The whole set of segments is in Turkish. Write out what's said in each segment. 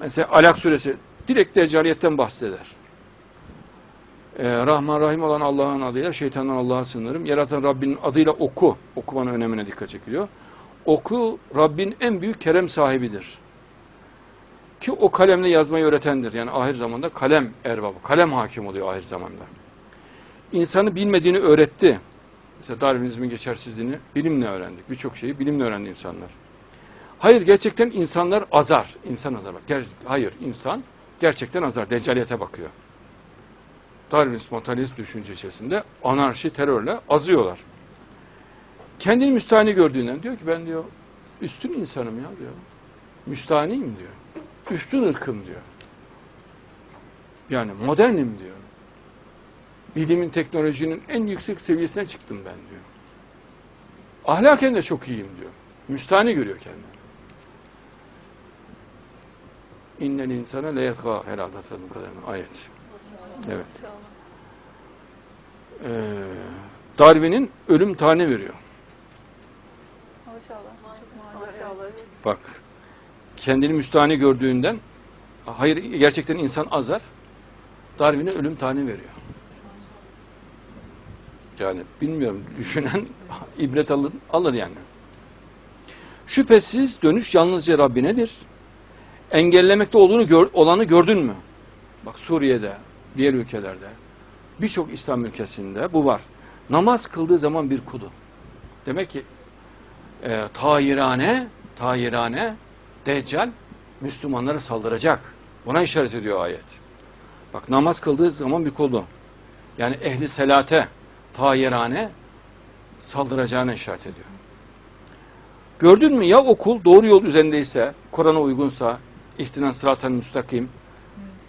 Mesela Alak suresi direkt deccaliyetten bahseder. Ee, Rahman Rahim olan Allah'ın adıyla şeytandan Allah'a sığınırım. Yaratan Rabbinin adıyla oku. Okumanın önemine dikkat çekiliyor. Oku Rabbin en büyük kerem sahibidir. Ki o kalemle yazmayı öğretendir. Yani ahir zamanda kalem erbabı. Kalem hakim oluyor ahir zamanda. İnsanı bilmediğini öğretti. Mesela Darwinizmin geçersizliğini bilimle öğrendik. Birçok şeyi bilimle öğrendi insanlar. Hayır gerçekten insanlar azar. İnsan azar. Bak, ger- hayır insan gerçekten azar. Deccaliyete bakıyor. Darwin spontanist düşünce içerisinde anarşi terörle azıyorlar. Kendini müstahni gördüğünden diyor ki ben diyor üstün insanım ya diyor. Müstahniyim diyor. Üstün ırkım diyor. Yani modernim diyor. Bilimin, teknolojinin en yüksek seviyesine çıktım ben diyor. Ahlaken de çok iyiyim diyor. Müstahni görüyor kendini. İnnel insana leyetga herhalde hatırladığım kadarıyla ayet. Evet. Ee, Darwin'in ölüm tane veriyor. Maşallah. Maşallah. Bak kendini müstahni gördüğünden hayır gerçekten insan azar Darwin'e ölüm tane veriyor. Yani bilmiyorum düşünen ibret alır, alır yani. Şüphesiz dönüş yalnızca Rabbinedir. Engellemekte olduğunu gör, olanı gördün mü? Bak Suriye'de, diğer ülkelerde, birçok İslam ülkesinde bu var. Namaz kıldığı zaman bir kulu. Demek ki e, tahirane, tahirane, deccal Müslümanlara saldıracak. Buna işaret ediyor ayet. Bak namaz kıldığı zaman bir kulu. Yani ehli selate, tahirane saldıracağına işaret ediyor. Gördün mü ya okul doğru yol üzerindeyse, Kur'an'a uygunsa, ihtinan sıraten müstakim,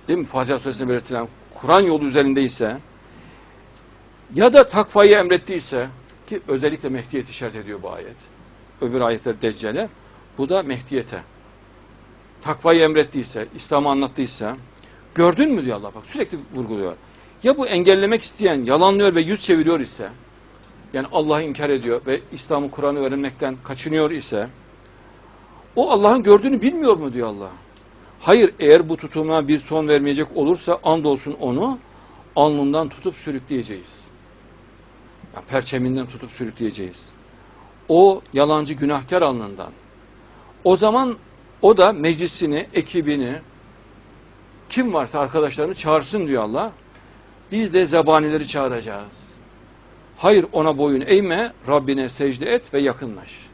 değil mi? Fatiha suresinde belirtilen Kur'an yolu üzerindeyse ya da takvayı emrettiyse ki özellikle Mehdiyet işaret ediyor bu ayet. Öbür ayetler Deccal'e. Bu da Mehdiyete. Takvayı emrettiyse, İslam'ı anlattıysa gördün mü diyor Allah bak sürekli vurguluyor. Ya bu engellemek isteyen yalanlıyor ve yüz çeviriyor ise yani Allah'ı inkar ediyor ve İslam'ı Kur'an'ı öğrenmekten kaçınıyor ise o Allah'ın gördüğünü bilmiyor mu diyor Allah. Hayır eğer bu tutuma bir son vermeyecek olursa andolsun onu alnından tutup sürükleyeceğiz. Ya perçeminden tutup sürükleyeceğiz. O yalancı günahkar alnından. O zaman o da meclisini, ekibini, kim varsa arkadaşlarını çağırsın diyor Allah. Biz de zebanileri çağıracağız. Hayır ona boyun eğme, Rabbine secde et ve yakınlaş.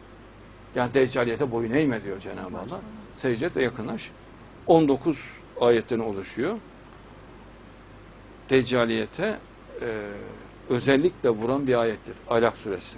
Yani deccaliyete boyun eğme diyor Cenab-ı Allah. Secde et ve yakınlaş. 19 ayetten oluşuyor. Deccaliyete e, özellikle vuran bir ayettir. Alak suresi.